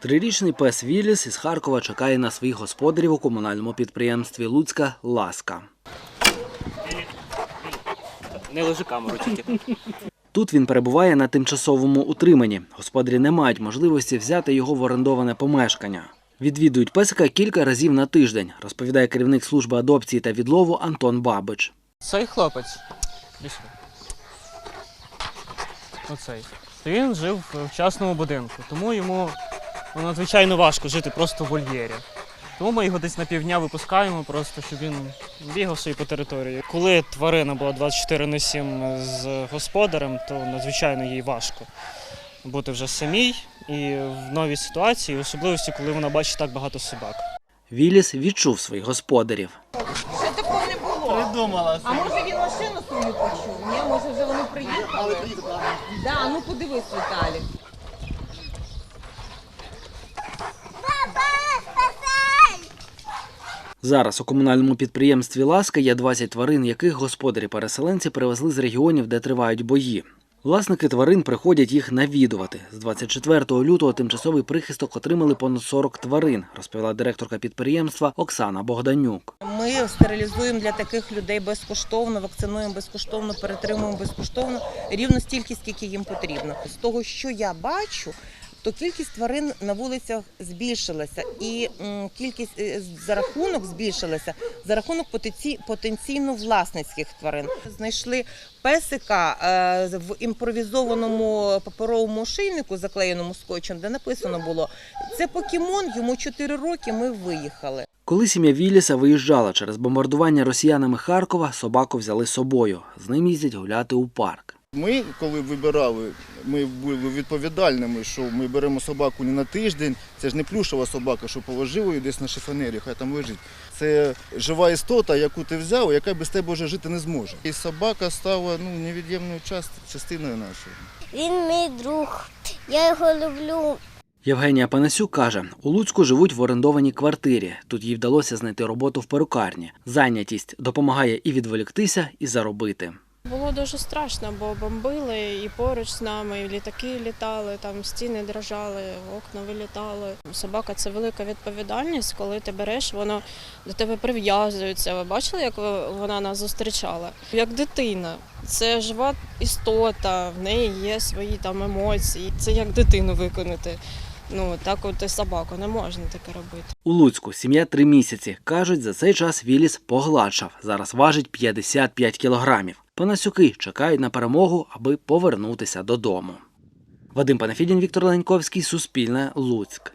Трирічний пес Віліс із Харкова чекає на своїх господарів у комунальному підприємстві Луцька Ласка. Не лежи камеру тільки. Тут він перебуває на тимчасовому утриманні. Господарі не мають можливості взяти його в орендоване помешкання. Відвідують песика кілька разів на тиждень, розповідає керівник служби адопції та відлову Антон Бабич. Цей хлопець. Оцей. Він жив в частному будинку, тому йому ну, надзвичайно важко жити просто в вольєрі. Тому ми його десь на півдня випускаємо, просто щоб він бігав собі по території. Коли тварина була 24 на 7 з господарем, то надзвичайно їй важко бути вже самій і в новій ситуації, особливості, коли вона бачить так багато собак. Віліс відчув своїх господарів. Ще такого не було. Придумала. А може він машину свою почув? Ні, може вже вони приїхали? Да, ну подивись, Віталік. Зараз у комунальному підприємстві Ласка є 20 тварин, яких господарі-переселенці привезли з регіонів, де тривають бої. Власники тварин приходять їх навідувати. З 24 лютого тимчасовий прихисток отримали понад 40 тварин, розповіла директорка підприємства Оксана Богданюк. Ми стерилізуємо для таких людей безкоштовно, вакцинуємо безкоштовно, перетримуємо безкоштовно рівно стільки, скільки їм потрібно. З того, що я бачу, то кількість тварин на вулицях збільшилася, і кількість е, за рахунок збільшилася за рахунок потенційно власницьких тварин. Знайшли песика е, в імпровізованому паперовому ошейнику, заклеєному скотчем, де написано було це покемон, йому 4 роки. Ми виїхали. Коли сім'я Вілліса виїжджала через бомбардування росіянами Харкова, собаку взяли з собою. З ним їздять гуляти у парк. Ми, коли вибирали, ми були відповідальними, що ми беремо собаку не на тиждень. Це ж не плюшова собака, що положив її десь на шифонері, хай там лежить. Це жива істота, яку ти взяв, яка без тебе вже жити не зможе. І собака стала ну, невід'ємною частиною нашої. Він мій друг. Я його люблю. Євгенія Панасюк каже, у Луцьку живуть в орендованій квартирі. Тут їй вдалося знайти роботу в перукарні. Зайнятість допомагає і відволіктися, і заробити. Було дуже страшно, бо бомбили і поруч з нами, і літаки літали, там стіни дрожали, окна вилітали. Собака це велика відповідальність, коли ти береш, воно до тебе прив'язується. Ви бачили, як вона нас зустрічала? Як дитина. Це жива істота, в неї є свої там емоції. Це як дитину виконати. Ну так от собаку не можна таке робити. У Луцьку сім'я три місяці. Кажуть, за цей час Віліс погладшав. Зараз важить 55 кілограмів. Панасюки чекають на перемогу, аби повернутися додому. Вадим Панафідін, Віктор Леньковський, Суспільне, Луцьк.